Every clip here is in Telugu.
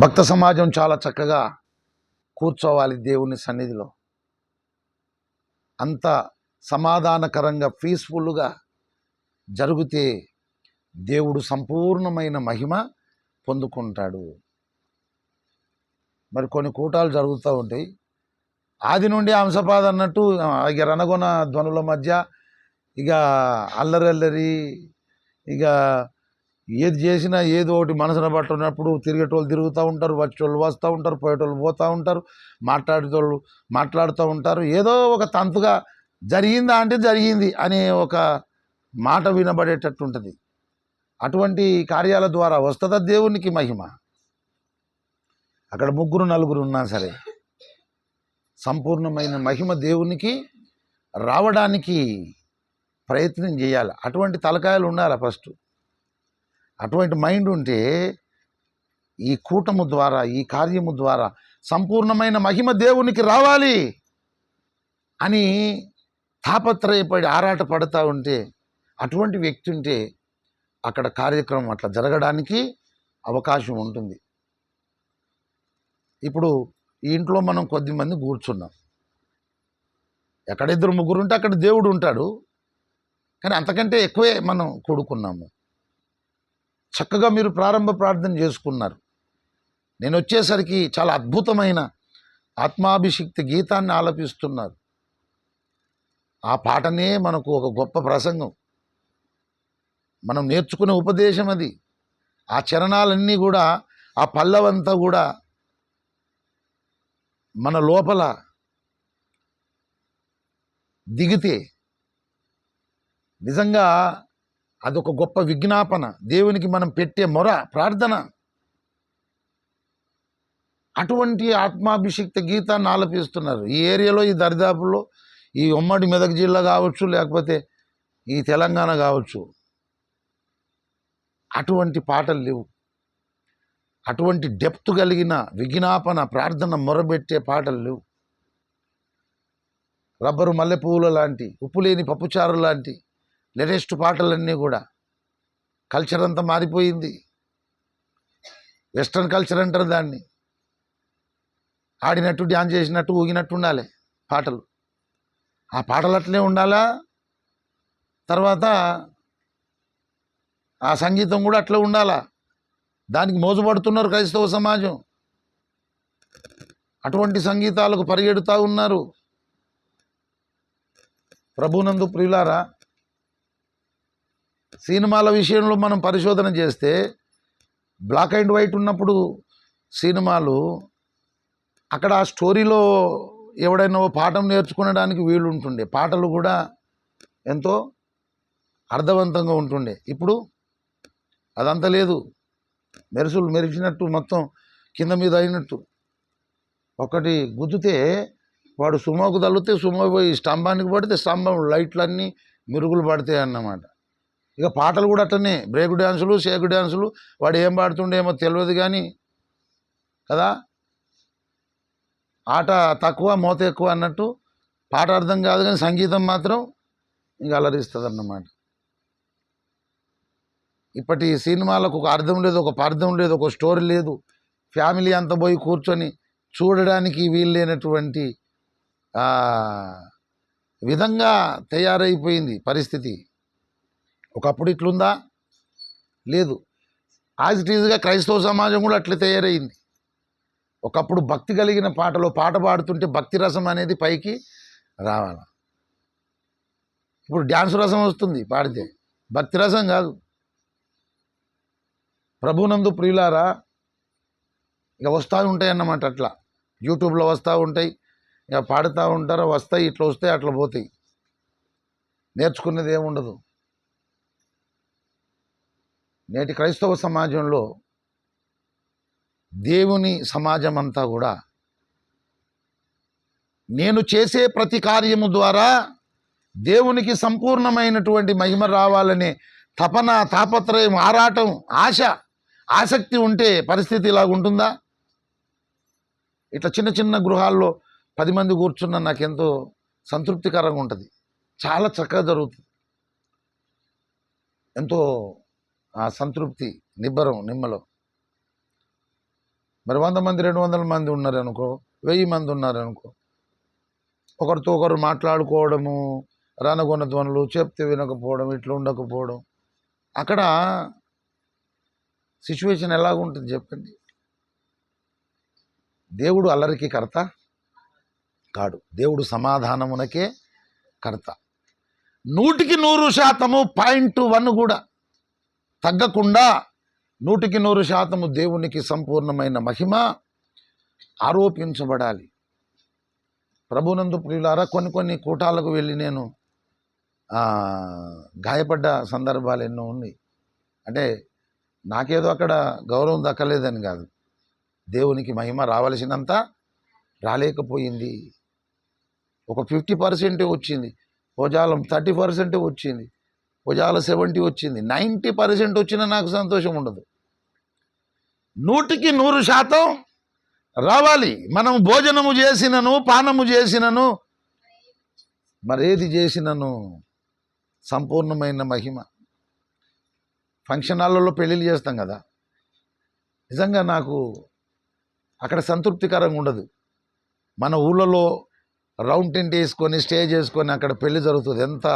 భక్త సమాజం చాలా చక్కగా కూర్చోవాలి దేవుని సన్నిధిలో. అంత సమాధానకరంగా పీస్ఫుల్గా జరిగితే దేవుడు సంపూర్ణమైన మహిమ పొందుకుంటాడు. మరి కొన్ని కూటాలు జరుగుతూ ఉంటాయి. ఆది నుండి అంశపాద అన్నట్టు ఆ, ఇక రణగొన ధ్వనుల మధ్య ఇక అల్లరల్లరి ఇక ఏది చేసినా ఏదో ఒకటి మనసున పట్టున్నప్పుడు తిరిగేటోళ్ళు తిరుగుతూ ఉంటారు వచ్చేటోళ్ళు వస్తూ ఉంటారు పోయేటోళ్ళు పోతూ ఉంటారు మాట్లాడేటోళ్ళు మాట్లాడుతూ ఉంటారు. ఏదో ఒక తంతుగా జరిగిందా అంటే జరిగింది అనే ఒక మాట వినబడేటట్టు ఉంటుంది. అటువంటి కార్యాల ద్వారా వస్తుందా దేవునికి మహిమ? అక్కడ ముగ్గురు నలుగురు ఉన్నా సరే సంపూర్ణమైన మహిమ దేవునికి రావడానికి ప్రయత్నం చేయాలి. అటువంటి తలకాయలు ఉండాలి ఫస్ట్? అటువంటి మైండ్ ఉంటే ఈ కూటము ద్వారా ఈ కార్యము ద్వారా సంపూర్ణమైన మహిమ దేవునికి రావాలి అని తాపత్రయపడి ఆరాట పడుతూ ఉంటే అటువంటి వ్యక్తి ఉంటే అక్కడ కార్యక్రమం అట్లా జరగడానికి అవకాశం ఉంటుంది. ఇప్పుడు ఈ ఇంట్లో మనం కొద్దిమంది కూర్చున్నాం. ఎక్కడ ఇద్దరు ముగ్గురు ఉంటే అక్కడ దేవుడు ఉంటాడు. కానీ అంతకంటే ఎక్కువే మనం కూడుకున్నాము. చక్కగా మీరు ప్రారంభ ప్రార్థన చేసుకున్నారు. నేను వచ్చేసరికి చాలా అద్భుతమైన ఆత్మాభిషిక్తి గీతాన్ని ఆలపిస్తున్నారు. ఆ పాటనే మనకు ఒక గొప్ప ప్రసంగం. మనం నేర్చుకునే ఉపదేశం అది. ఆ చరణాలన్నీ కూడా ఆ పల్లవంతా కూడా మన లోపల దిగితే నిజంగా అదొక గొప్ప విజ్ఞాపన. దేవునికి మనం పెట్టే మొర ప్రార్థన. అటువంటి ఆత్మాభిషిక్త గీతాన్ని ఆలపిస్తున్నారు ఈ ఏరియాలో ఈ దరిదాపుల్లో ఈ ఉమ్మడి మెదక్ జిల్లా కావచ్చు లేకపోతే ఈ తెలంగాణ కావచ్చు అటువంటి పాటలు లేవు. అటువంటి డెప్త్ కలిగిన విజ్ఞాపన ప్రార్థన మొరబెట్టే పాటలు లేవు. రబ్బరు మల్లెపూల లాంటి ఉప్పు లేని పప్పుచారు లాంటి లేటెస్ట్ పాటలన్నీ కూడా. కల్చర్ అంతా మారిపోయింది. వెస్ట్రన్ కల్చర్ అంటారు దాన్ని. ఆడినట్టు డ్యాన్స్ చేసినట్టు ఊగినట్టు ఉండాలి పాటలు. ఆ పాటలు అట్లే ఉండాలా? తర్వాత ఆ సంగీతం కూడా అట్లే ఉండాలా? దానికి మోజుపడుతున్నారు క్రైస్తవ సమాజం. అటువంటి సంగీతాలకు పరిగెడుతూ ఉన్నారు. ప్రభునందు ప్రియులారా సినిమాల విషయంలో మనం పరిశోధన చేస్తే బ్లాక్ అండ్ వైట్ ఉన్నప్పుడు సినిమాలు అక్కడ ఆ స్టోరీలో ఎవడైనా ఓ పాఠం నేర్చుకునడానికి వీలు ఉంటుండే పాటలు కూడా ఎంతో అర్థవంతంగా ఉంటుండే. ఇప్పుడు అదంతా లేదు. మెరుసులు మెరిచినట్టు మొత్తం కింద మీద అయినట్టు. ఒకటి గుద్దితే వాడు సుమోకు తల్లితే సుమో పోయి స్తంభానికి పడితే స్తంభం లైట్లన్నీ మెరుగులు పడతాయి అన్నమాట. ఇక పాటలు కూడా అట్లనే. బ్రేక్ డ్యాన్సులు షేక్ డ్యాన్సులు వాడు ఏం పాడుతుండేమో తెలియదు కానీ కదా? ఆట తక్కువ మోత ఎక్కువ అన్నట్టు పాట అర్థం కాదు కానీ సంగీతం మాత్రం ఇంక అలరిస్తుంది అన్నమాట ఇప్పటి సినిమాలకు ఒక అర్థం లేదు ఒక పార్థం లేదు ఒక స్టోరీ లేదు. ఫ్యామిలీ అంతా పోయి కూర్చొని చూడడానికి వీలు లేనటువంటి విధంగా తయారైపోయింది పరిస్థితి. ఒకప్పుడు ఇట్లుందా? లేదు. యాజ్ ఇట్ ఈజ్గా క్రైస్తవ సమాజం కూడా అట్లే తయారైంది. ఒకప్పుడు భక్తి కలిగిన పాటలో పాట పాడుతుంటే భక్తి రసం అనేది పైకి రావాల. ఇప్పుడు డ్యాన్స్ రసం వస్తుంది పాడితే. భక్తి రసం కాదు. ప్రభునందు ప్రియులారా ఇక వస్తూ ఉంటాయి అన్నమాట అట్లా. యూట్యూబ్లో వస్తూ ఉంటాయి. ఇక పాడుతూ ఉంటారు వస్తాయి ఇట్లా వస్తాయి అట్లా పోతాయి. నేర్చుకునేది ఏముండదు. నేటి క్రైస్తవ సమాజంలో దేవుని సమాజం అంతా కూడా నేను చేసే ప్రతి కార్యము ద్వారా దేవునికి సంపూర్ణమైనటువంటి మహిమ రావాలనే తపన తాపత్రయం ఆరాటం ఆశ ఆసక్తి ఉంటే పరిస్థితి ఇలాగుంటుందా ఇట్లా చిన్న చిన్న గృహాల్లో పది మంది కూర్చున్న నాకెంతో సంతృప్తికరంగా ఉంటుంది. చాలా చక్కగా జరుగుతుంది. ఎంతో సంతృప్తి నిబ్బరం నిమ్మలో. మరి వంద మంది రెండు వందల మంది ఉన్నారు అనుకో వెయ్యి మంది ఉన్నారు అనుకో ఒకరితో ఒకరు మాట్లాడుకోవడము రణగొన ధ్వనులు చెప్తే వినకపోవడం ఇట్లా ఉండకపోవడం అక్కడ సిచ్యువేషన్ ఎలాగుంటుంది చెప్పండి? దేవుడు అల్లరికి కర్త కాడు. దేవుడు సమాధానమునకే కర్త. నూటికి నూరు శాతము పాయింట్ వన్ కూడా. తగ్గకుండా నూటికి నూరు శాతము దేవునికి సంపూర్ణమైన మహిమ ఆరోపించబడాలి. ప్రభునందు ప్రియులారా కొన్ని కొన్ని కూటాలకు వెళ్ళి నేను గాయపడ్డ సందర్భాలు ఎన్నో ఉన్నాయి. అంటే నాకేదో అక్కడ గౌరవం దక్కలేదని కాదు. దేవునికి మహిమ రావలసినంత రాలేకపోయింది. ఒక ఫిఫ్టీ పర్సెంటే వచ్చింది. భోజాలం థర్టీ పర్సెంటే వచ్చింది. భుజాల సెవెంటీ వచ్చింది. నైంటీ పర్సెంట్ వచ్చినా నాకు సంతోషం ఉండదు. నూటికి నూరు శాతం రావాలి. మనం భోజనము చేసినను పానము చేసినను మరేది చేసినను? సంపూర్ణమైన మహిమ. ఫంక్షన్ హాల్లో పెళ్ళిళ్ళు చేస్తాం కదా. నిజంగా నాకు అక్కడ సంతృప్తికరంగా ఉండదు. మన ఊళ్ళలో రౌండ్ టెంట్ వేసుకొని స్టేజ్ చేసుకొని అక్కడ పెళ్ళి జరుగుతుంది. ఎంత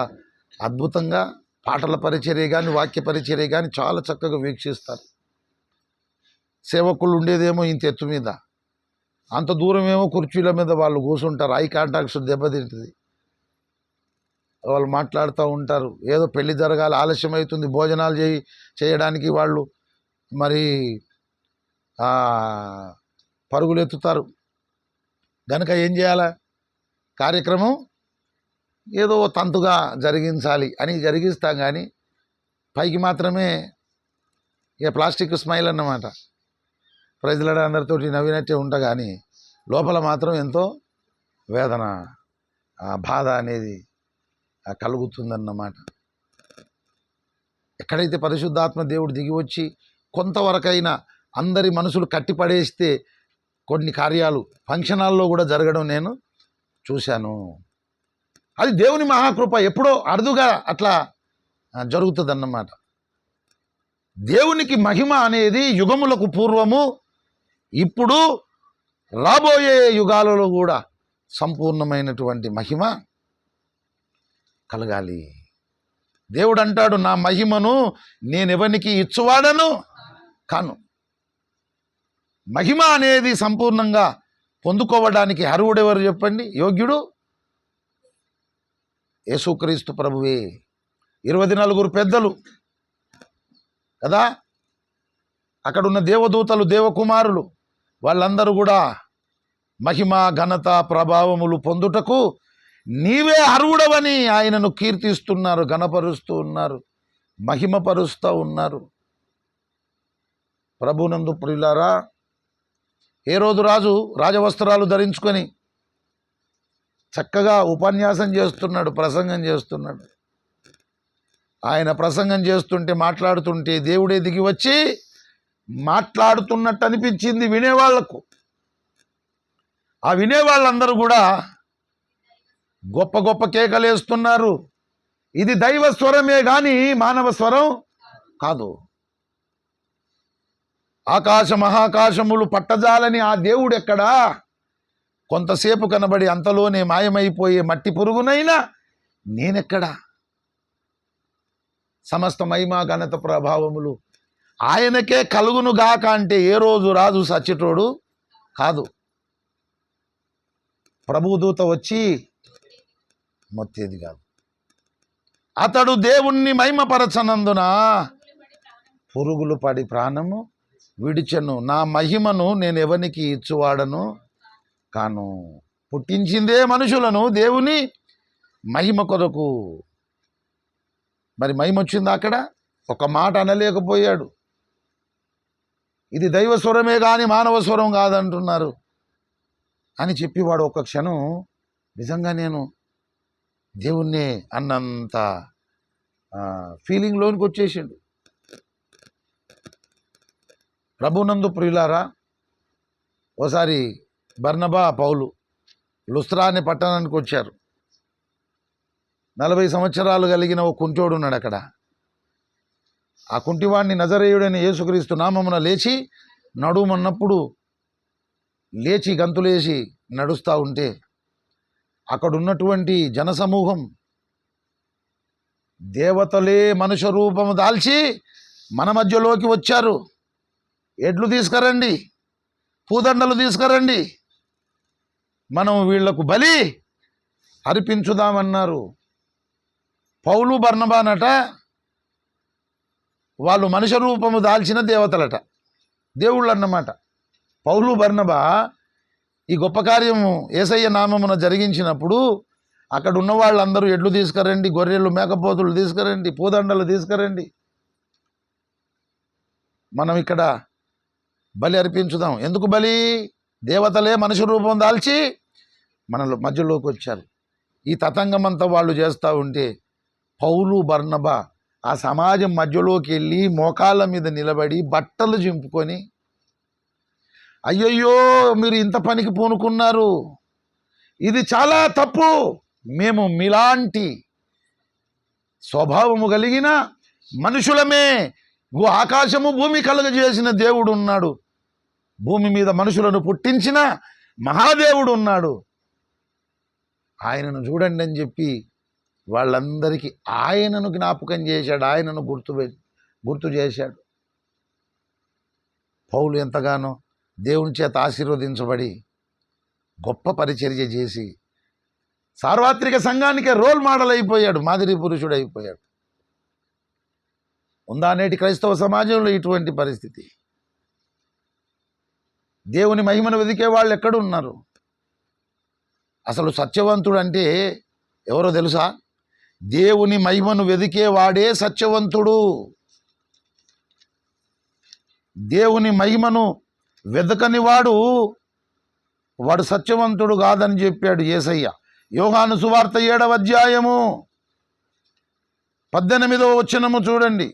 అద్భుతంగా పాటల పరిచర్య కానీ వాక్య పరిచర్య కానీ చాలా చక్కగా వీక్షిస్తారు. సేవకులు ఉండేదేమో ఇంత ఎత్తు మీద. అంత దూరం ఏమో కుర్చీల మీద వాళ్ళు కూర్చుంటారు ఐ కాంటాక్ట్స్ దెబ్బతింటుంది. వాళ్ళు మాట్లాడుతూ ఉంటారు. ఏదో పెళ్ళి జరగాలి ఆలస్యం అవుతుంది భోజనాలు చేయి చేయడానికి వాళ్ళు మరి పరుగులు ఎత్తుతారు కనుక ఏం చేయాలా? కార్యక్రమం ఏదో తంతుగా జరిగించాలి అని జరిగిస్తాం కానీ పైకి మాత్రమే ఇక ప్లాస్టిక్ స్మైల్ అన్నమాట. ప్రజల అందరితోటి నవ్వినట్టే ఉంటా కానీ లోపల మాత్రం ఎంతో వేదన బాధ అనేది కలుగుతుందన్నమాట. ఎక్కడైతే పరిశుద్ధాత్మ దేవుడు దిగి వచ్చి కొంతవరకైనా అందరి మనసులు కట్టిపడేస్తే కొన్ని కార్యాలు ఫంక్షన్ హాల్లో కూడా జరగడం నేను చూశాను. అది దేవుని మహాకృప ఎప్పుడో అరుదుగా అట్లా జరుగుతుందన్నమాట. దేవునికి మహిమ అనేది యుగములకు పూర్వము ఇప్పుడు రాబోయే యుగాలలో కూడా సంపూర్ణమైనటువంటి మహిమ కలగాలి. దేవుడు అంటాడు నా మహిమను నేనెవనికి ఇచ్చువాడను కాను. మహిమ అనేది సంపూర్ణంగా పొందుకోవడానికి అర్హుడెవరు చెప్పండి? యోగ్యుడు యేసుక్రీస్తు ప్రభువే. ఇరవై నలుగురు పెద్దలు. కదా? అక్కడున్న దేవదూతలు దేవకుమారులు వాళ్ళందరూ కూడా మహిమ ఘనత ప్రభావములు పొందుటకు నీవే అర్హుడవని ఆయనను కీర్తిస్తున్నారు ఘనపరుస్తూ ఉన్నారు మహిమపరుస్తూ ఉన్నారు. ప్రభునందు ప్రియులారా ఏ రోజు రాజు రాజవస్త్రాలు ధరించుకొని చక్కగా ఉపన్యాసం చేస్తున్నాడు ప్రసంగం చేస్తున్నాడు. ఆయన ప్రసంగం చేస్తుంటే మాట్లాడుతుంటే దేవుడే దిగి వచ్చి మాట్లాడుతున్నట్టు అనిపించింది వినేవాళ్ళకు. ఆ వినేవాళ్ళందరూ కూడా గొప్ప గొప్ప కేకలేస్తున్నారు ఇది దైవ స్వరమే కానీ మానవ స్వరం కాదు. ఆకాశ మహాకాశములు పట్టజాలని ఆ దేవుడు ఎక్కడా కొంతసేపు కనబడి అంతలోనే మాయమైపోయే మట్టి పురుగునైనా నేనెక్కడా? సమస్త మహిమా ఘనత ప్రభావములు ఆయనకే కలుగును గాక అంటే ఏ రోజు రాజు సచ్చిటోడు కాదు. ప్రభుదూత వచ్చి మొత్తేది కాదు. అతడు దేవుణ్ణి మహిమపరచనందున పురుగులు పడి ప్రాణము విడిచెను. నా మహిమను నేను ఎవరికి ఇచ్చువాడను? తాను పుట్టించిందే మనుషులను దేవుని మహిమ కొరకు. మరి మహిమ వచ్చింది అక్కడ? ఒక మాట అనలేకపోయాడు. ఇది దైవ స్వరమే కానీ మానవ స్వరం కాదంటున్నారు. అని చెప్పి వాడు ఒక క్షణం నిజంగా నేను దేవుణ్ణే అన్నంత ఫీలింగ్లోనికి వచ్చేసిండు. ప్రభునందు ప్రియులారా ఓసారి బర్నబా పౌలు లుస్త్రాని అనే పట్టణానికి వచ్చారు. నలభై సంవత్సరాలు కలిగిన ఓ కుంటోడు ఉన్నాడు అక్కడ. ఆ కుంటివాడిని నజరేయుడని యేసుక్రీస్తు నామమున లేచి నడుమన్నప్పుడు లేచి గంతులేసి నడుస్తూ ఉంటే అక్కడున్నటువంటి జనసమూహం దేవతలే మనుష రూపము దాల్చి మన మధ్యలోకి వచ్చారు. ఎడ్లు తీసుకురండి పూదండలు తీసుకురండి మనం వీళ్ళకు బలి అర్పించుదామన్నారు. పౌలు బర్ణబానట వాళ్ళు మనిషి రూపము దాల్చిన దేవతలట. దేవుళ్ళు అన్నమాట పౌలు బర్ణబా ఈ గొప్ప కార్యము ఏసయ్య నామమున జరిగించినప్పుడు అక్కడ ఉన్న వాళ్ళందరూ ఎడ్లు తీసుకురండి గొర్రెలు మేకపోతులు తీసుకురండి పూదండలు తీసుకురండి. మనం ఇక్కడ బలి అర్పించుదాం. ఎందుకు బలి? దేవతలే మనిషి రూపం దాల్చి మన మధ్యలోకి వచ్చారు. ఈ తతంగమంతా వాళ్ళు చేస్తూ ఉంటే పౌలు బర్ణబ ఆ సమాజం మధ్యలోకి వెళ్ళి మోకాళ్ళ మీద నిలబడి బట్టలు చింపుకొని అయ్యయ్యో మీరు ఇంత పనికి పూనుకున్నారు. ఇది చాలా తప్పు. మేము మీలాంటి స్వభావము కలిగిన మనుషులమే. ఆకాశము భూమి కలుగజేసిన దేవుడు ఉన్నాడు భూమి మీద మనుషులను పుట్టించిన మహాదేవుడు ఉన్నాడు. ఆయనను చూడండి అని చెప్పి వాళ్ళందరికీ ఆయనను జ్ఞాపకం చేశాడు ఆయనను గుర్తు గుర్తు చేశాడు. పౌలు ఎంతగానో దేవుని చేత ఆశీర్వదించబడి గొప్ప పరిచర్య చేసి సార్వత్రిక సంఘానికే రోల్ మోడల్ అయిపోయాడు మాదిరి పురుషుడు అయిపోయాడు ఉందా నేటి క్రైస్తవ సమాజంలో ఇటువంటి పరిస్థితి? దేవుని మహిమను వెదికే వాళ్ళు ఎక్కడున్నారు? అసలు సత్యవంతుడు అంటే ఎవరో తెలుసా? దేవుని మహిమను వెదికే వాడే సత్యవంతుడు. దేవుని మహిమను వెదకని వాడు వాడు సత్యవంతుడు కాదని చెప్పాడు యేసయ్య యోహాను సువార్త ఏడవ అధ్యాయము పద్దెనిమిదవ వచనము చూడండి.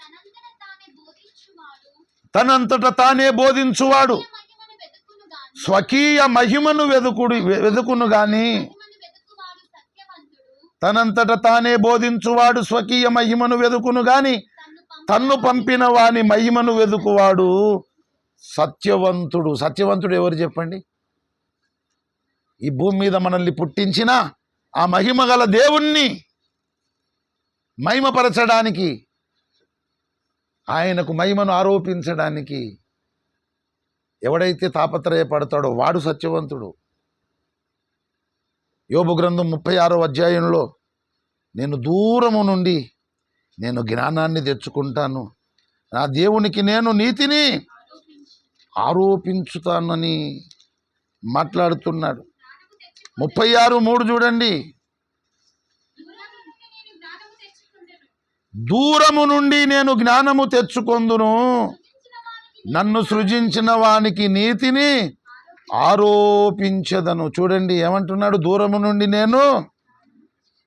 తనంతట తానే బోధించువాడు తనంతట తానే బోధించువాడు మహిమను వెతుకును గాని స్వకీయ మహిమను వెదుకుడు వెదుకును గాని తనంతట తానే బోధించువాడు స్వకీయ మహిమను వెదుకును గాని తన్ను తన్ను పంపిన వాని మహిమను వెదుకువాడు సత్యవంతుడు. సత్యవంతుడు ఎవరు చెప్పండి? ఈ భూమి మీద మనల్ని పుట్టించిన ఆ మహిమ గల దేవుణ్ణి మహిమపరచడానికి ఆయనకు మహిమను ఆరోపించడానికి ఎవడైతే తాపత్రయపడతాడో వాడు సత్యవంతుడు. యోబు గ్రంథం ముప్పై ఆరో అధ్యాయంలో నేను దూరము నుండి నేను జ్ఞానాన్ని తెచ్చుకుంటాను. నా దేవునికి నేను నీతిని ఆరోపించుతానని మాట్లాడుతున్నాడు. ముప్పై ఆరు మూడు చూడండి. దూరము నుండి నేను జ్ఞానము తెచ్చుకొందును దూరము నుండి నేను జ్ఞానము తెచ్చుకొందును నన్ను సృజించిన వానికి నీతిని ఆరోపించదను. చూడండి ఏమంటున్నాడు? దూరము నుండి నేను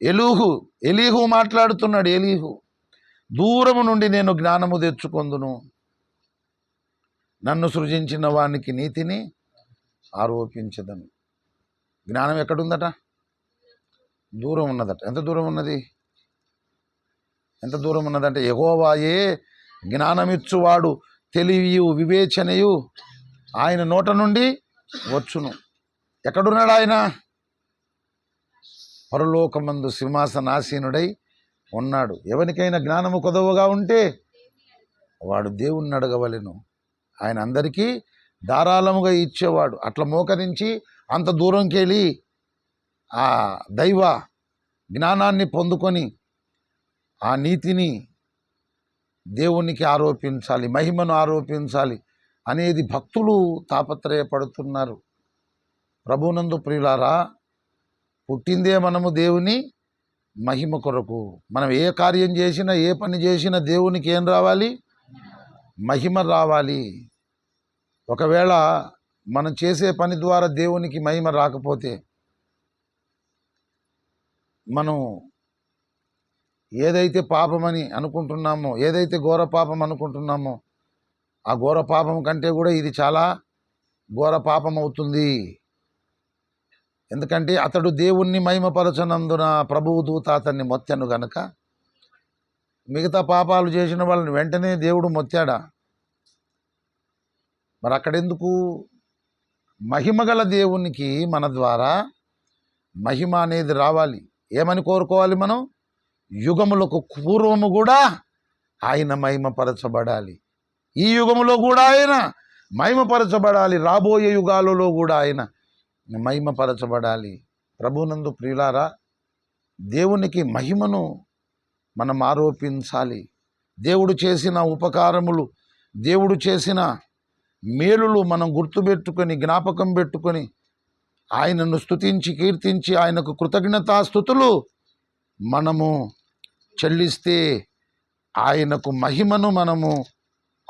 ఎలుహు ఎలీహు మాట్లాడుతున్నాడు ఎలీహు. దూరము నుండి నేను జ్ఞానము తెచ్చుకొందును. నన్ను సృజించిన వానికి నీతిని ఆరోపించదను. జ్ఞానం ఎక్కడుందట? దూరం ఉన్నదట. ఎంత దూరం ఉన్నది? ఎంత దూరం ఉన్నదంటే ఎగోవాయే జ్ఞానమిచ్చువాడు. తెలివియు వివేచనయు. ఆయన నోట నుండి వచ్చును. ఎక్కడున్నాడు ఆయన? పరలోకమందు సింహాసనాసీనుడై ఉన్నాడు. ఎవరికైనా జ్ఞానము కొదవగా ఉంటే వాడు దేవుణ్ణి అడగవలెను. ఆయన అందరికీ ధారాళముగా ఇచ్చేవాడు. అట్లా మోకరించి అంత దూరంకి వెళ్ళి ఆ దైవ జ్ఞానాన్ని పొందుకొని ఆ నీతిని దేవునికి ఆరోపించాలి మహిమను ఆరోపించాలి అనేది భక్తులు తాపత్రయపడుతున్నారు. ప్రభునందు ప్రియులారా పుట్టిందే మనము దేవుని మహిమ కొరకు. మనం ఏ కార్యం చేసినా ఏ పని చేసినా దేవునికి ఏం రావాలి? మహిమ రావాలి. ఒకవేళ మనం చేసే పని ద్వారా దేవునికి మహిమ రాకపోతే మనం ఏదైతే పాపమని అనుకుంటున్నామో ఏదైతే ఘోర పాపం అనుకుంటున్నామో ఆ ఘోర పాపం కంటే కూడా ఇది చాలా ఘోర పాపం అవుతుంది. ఎందుకంటే అతడు దేవుణ్ణి మహిమపరచనందున ప్రభువు దూత అతన్ని మొత్తాను గనక మిగతా పాపాలు చేసిన వాళ్ళని వెంటనే దేవుడు మొత్తాడా? మరి అక్కడెందుకు? మహిమగల దేవునికి మన ద్వారా మహిమ అనేది రావాలి. ఏమని కోరుకోవాలి మనం? యుగములకు పూర్వము కూడా ఆయన మహిమపరచబడాలి. ఈ యుగములో కూడా ఆయన మహిమపరచబడాలి. రాబోయే యుగాలలో కూడా ఆయన మహిమపరచబడాలి. ప్రభునందు ప్రియులారా దేవునికి మహిమను మనం ఆరోపించాలి. దేవుడు చేసిన ఉపకారములు దేవుడు చేసిన మేలులు మనం గుర్తుపెట్టుకొని జ్ఞాపకం పెట్టుకొని ఆయనను స్థుతించి కీర్తించి ఆయనకు కృతజ్ఞతాస్థుతులు మనము చెల్లిస్తే ఆయనకు మహిమను మనము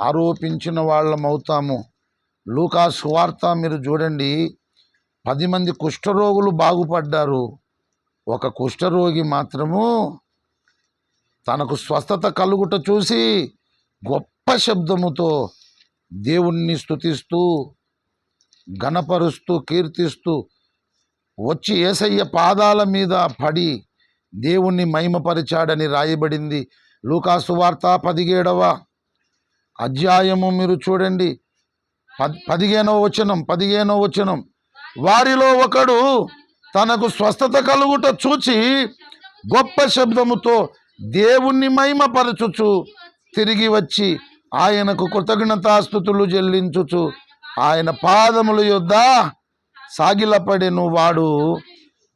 ఆరోపించిన వాళ్ళం అవుతాము లూకా సువార్త మీరు చూడండి. పది మంది కుష్ఠరోగులు బాగుపడ్డారు. ఒక కుష్ఠరోగి మాత్రము తనకు స్వస్థత కలుగుట చూసి గొప్ప శబ్దముతో దేవుణ్ణి స్తుతిస్తూ గణపరుస్తూ కీర్తిస్తూ వచ్చి ఏసయ్య పాదాల మీద పడి దేవుణ్ణి మహిమపరిచాడని రాయబడింది. లూకాసు వార్త పదిహేడవ అధ్యాయము మీరు చూడండి. పద్ పదిహేనవ వచనం పదిహేనవ వచనం. వారిలో ఒకడు తనకు స్వస్థత కలుగుట చూచి గొప్ప శబ్దముతో దేవుణ్ణి మహిమపరచుచు తిరిగి వచ్చి ఆయనకు కృతజ్ఞతాస్థుతులు చెల్లించుచు ఆయన పాదముల యొద్ద సాగిలపడెను వాడు.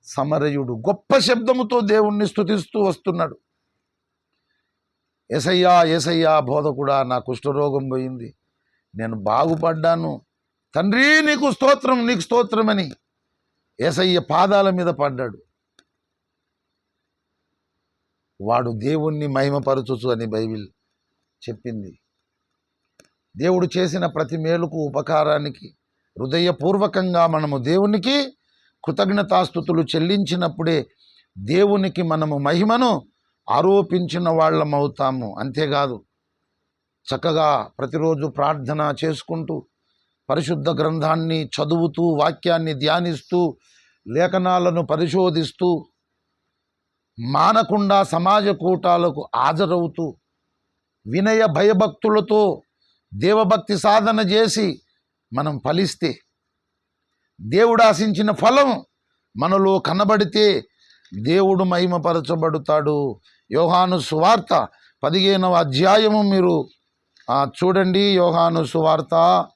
సమరయుడు గొప్ప శబ్దముతో దేవుణ్ణి స్థుతిస్తూ వస్తున్నాడు. ఎసయ్యా ఎసయ్యా బోధకుడా నా కుష్ఠరోగం పోయింది. నేను బాగుపడ్డాను. తండ్రి నీకు స్తోత్రం నీకు స్తోత్రమని ఏసయ్య పాదాల మీద పడ్డాడు. వాడు దేవుణ్ణి మహిమపరచుచు అని బైబిల్ చెప్పింది. దేవుడు చేసిన ప్రతి మేలుకు ఉపకారానికి హృదయపూర్వకంగా మనము దేవునికి కృతజ్ఞతాస్థుతులు చెల్లించినప్పుడే దేవునికి మనము మహిమను ఆరోపించిన వాళ్ళం అవుతాము. అంతేకాదు చక్కగా ప్రతిరోజు ప్రార్థన చేసుకుంటూ పరిశుద్ధ గ్రంథాన్ని చదువుతూ వాక్యాన్ని ధ్యానిస్తూ లేఖనాలను పరిశోధిస్తూ మానకుండా సమాజ కూటాలకు హాజరవుతూ వినయ భయభక్తులతో దేవభక్తి సాధన చేసి మనం ఫలిస్తే దేవుడు ఆశించిన ఫలం మనలో కనబడితే దేవుడు మహిమపరచబడుతాడు. యోహాను సువార్త పదిహేనవ అధ్యాయము మీరు చూడండి. యోహాను సువార్త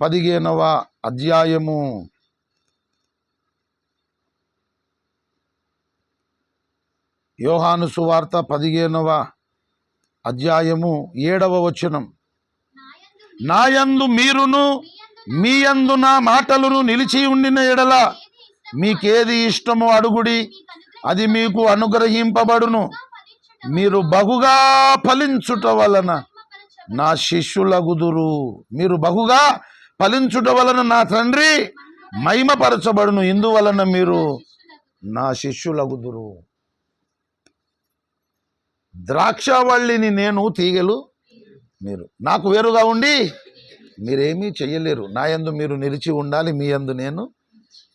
పదిహేనవ అధ్యాయము. యోహాను సువార్త పదిహేనవ అధ్యాయము ఏడవ వచనం. నాయందు మీరును మీ యందు నా మాటలను నిలిచి ఉండిన ఎడల మీకేది ఇష్టమో అడుగుడి. అది మీకు అనుగ్రహింపబడును. మీరు బహుగా ఫలించుట వలన నా శిష్యులగుదురు. మీరు బహుగా ఫలించుట వలన నా తండ్రి మహిమపరచబడును. ఇందువలన మీరు నా శిష్యులగుదురు. ద్రాక్షవల్లిని నేను తీగలు. మీరు నాకు వేరుగా ఉండి మీరేమీ చెయ్యలేరు. నా యందు మీరు నిలిచి ఉండాలి మీ యందు నేను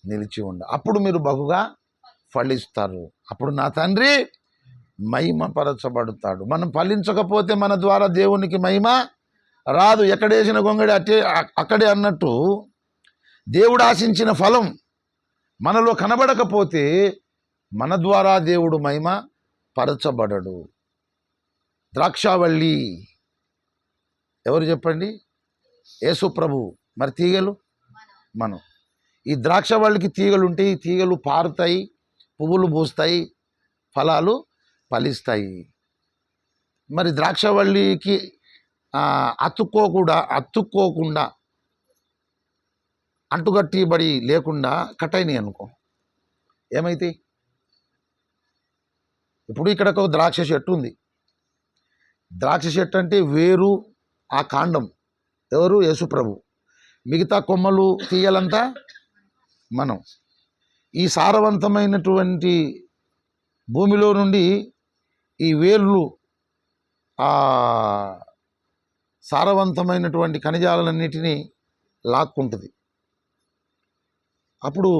నిలిచి ఉండ. అప్పుడు మీరు బహుగా ఫలిస్తారు. అప్పుడు నా తండ్రి మహిమపరచబడతాడు. మనం ఫలించకపోతే మన ద్వారా దేవునికి మహిమ రాదు. ఎక్కడేసిన గొంగడి అట్టే అక్కడే అన్నట్టు దేవుడు ఆశించిన ఫలం మనలో కనబడకపోతే మన ద్వారా దేవుడు మహిమ పరచబడడు. ద్రాక్షావల్లి. ఎవరు చెప్పండి? యేసు ప్రభువు మరి తీగలు? మనం. ఈ ద్రాక్షవల్లికి తీగలు ఉంటే ఈ తీగలు పారుతాయి పువ్వులు పూస్తాయి ఫలాలు ఫలిస్తాయి. మరి ద్రాక్షవల్లికి ఆ, అతుక్కోకుండా అతుక్కోకుండా అంటుగట్టిబడి లేకుండా కట్టయినాయి అనుకో. ఏమైతే ఇప్పుడు ఇక్కడ ఒక ద్రాక్ష చెట్టు ఉంది. ద్రాక్ష చెట్టు అంటే వేరు ఆ కాండం. ఎవరు? యేసుప్రభు మిగతా కొమ్మలు తీయాలంతా మనం. ఈ సారవంతమైనటువంటి భూమిలో నుండి ఈ వేర్లు ఆ సారవంతమైనటువంటి ఖనిజాలన్నిటినీ లాక్కుంటుంది. అప్పుడు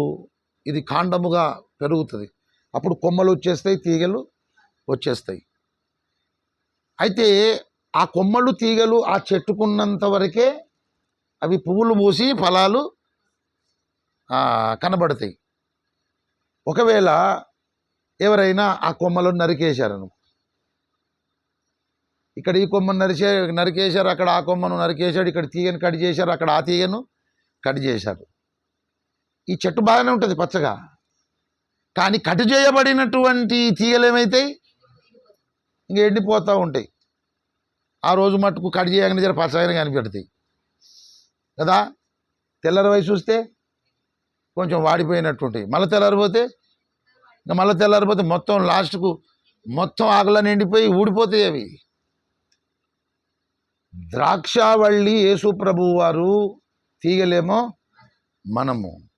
ఇది కాండముగా పెరుగుతుంది. అప్పుడు కొమ్మలు వచ్చేస్తాయి తీగలు వచ్చేస్తాయి. అయితే ఆ కొమ్మలు తీగలు ఆ చెట్టుకున్నంత వరకే అవి పువ్వులు పూసి ఫలాలు కనబడతాయి. ఒకవేళ ఎవరైనా ఆ కొమ్మలను నరికేశారను. ఇక్కడ ఈ కొమ్మను నరిచే నరికేశారు అక్కడ ఆ కొమ్మను నరికేశాడు ఇక్కడ తీగను కట్ చేశారు అక్కడ ఆ తీగను కట్ చేశారు. ఈ చెట్టు బాగానే ఉంటుంది పచ్చగా. కానీ కట్ చేయబడినటువంటి తీగలు ఏమవుతాయి ఇంక ఎండిపోతూ ఉంటాయి. ఆ రోజు మట్టుకు కట్ చేయగానే జర పచ్చగానే కనిపెడతాయి. కదా? తెల్లరి వయసు చూస్తే కొంచెం వాడిపోయినట్టు ఉంటాయి. మళ్ళీ తెల్లారిపోతే ఇంకా మళ్ళీ తెల్లారిపోతే మొత్తం లాస్ట్కు మొత్తం ఆకులన్నీ ఎండిపోయి ఊడిపోతాయి అవి. ద్రాక్షావళ్ళి యేసు ప్రభువు వారు తీగలేమో మనము.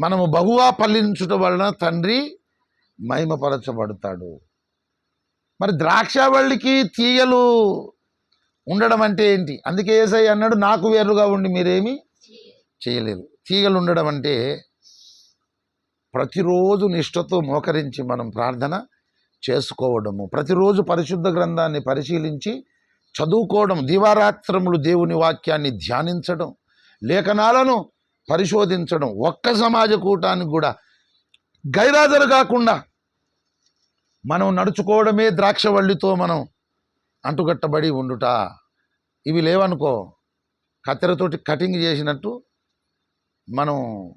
మనము బహువా ఫలించుట వలన తండ్రి మహిమపరచబడతాడు. మరి ద్రాక్షవల్లికి తీగలు ఉండడం అంటే ఏంటి? అందుకే ఏసై అన్నాడు నాకు వేరుగా ఉండి మీరేమి చేయలేదు. తీగలు ఉండడం అంటే ప్రతిరోజు నిష్ఠతో మోకరించి మనం ప్రార్థన చేసుకోవడము ప్రతిరోజు పరిశుద్ధ గ్రంథాన్ని పరిశీలించి చదువుకోవడం దివారాత్రములు దేవుని వాక్యాన్ని ధ్యానించడం లేఖనాలను పరిశోధించడం ఒక్క సమాజ కూటానికి కూడా గైరాజరు కాకుండా మనం నడుచుకోవడమే ద్రాక్షవల్లితో మనం అంటుకట్టబడి ఉండుట. ఇవి లేవనుకో కత్తెరతోటి కటింగ్ చేసినట్టు మనం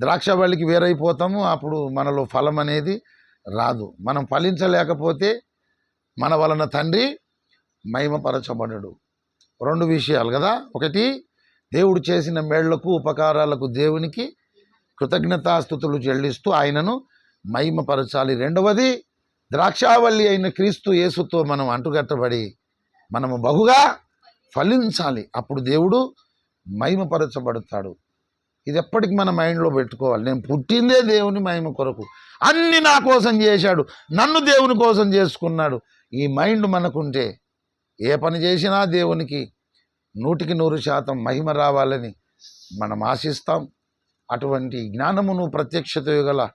ద్రాక్షవల్లికి వేరైపోతాము. అప్పుడు మనలో ఫలం అనేది రాదు. మనం ఫలించలేకపోతే మన వలన తండ్రి మహిమపరచబడడు. రెండు విషయాలు కదా. ఒకటి దేవుడు చేసిన మేళ్ళకు ఉపకారాలకు దేవునికి కృతజ్ఞతాస్థుతులు చెల్లిస్తూ ఆయనను మహిమపరచాలి. రెండవది ద్రాక్షావల్లి అయిన క్రీస్తు యేసుతో మనం అంటుకట్టబడి మనము బహుగా ఫలించాలి. అప్పుడు దేవుడు మహిమపరచబడతాడు. ఇది ఎప్పటికి మన మైండ్లో పెట్టుకోవాలి. నేను పుట్టిందే దేవుని మహిమ కొరకు. అన్ని నా కోసం చేశాడు. నన్ను దేవుని కోసం చేసుకున్నాడు. ఈ మైండ్ మనకుంటే ఏ పని చేసినా దేవునికి నూటికి నూరు శాతం మహిమ రావాలని మనం ఆశిస్తాం. అటువంటి జ్ఞానమును ప్రత్యక్షత గల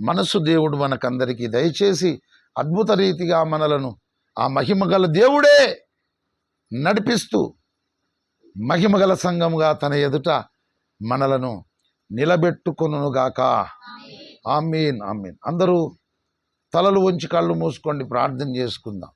మనస్సు దేవుడు మనకందరికీ దయచేసి అద్భుత రీతిగా మనలను ఆ మహిమ గల దేవుడే నడిపిస్తూ మహిమగల సంఘముగా తన ఎదుట మనలను నిలబెట్టుకొనుగాక ఆమీన్ ఆమీన్. అందరూ తలలు వంచి కళ్ళు మూసుకోండి ప్రార్థన చేసుకుందాం.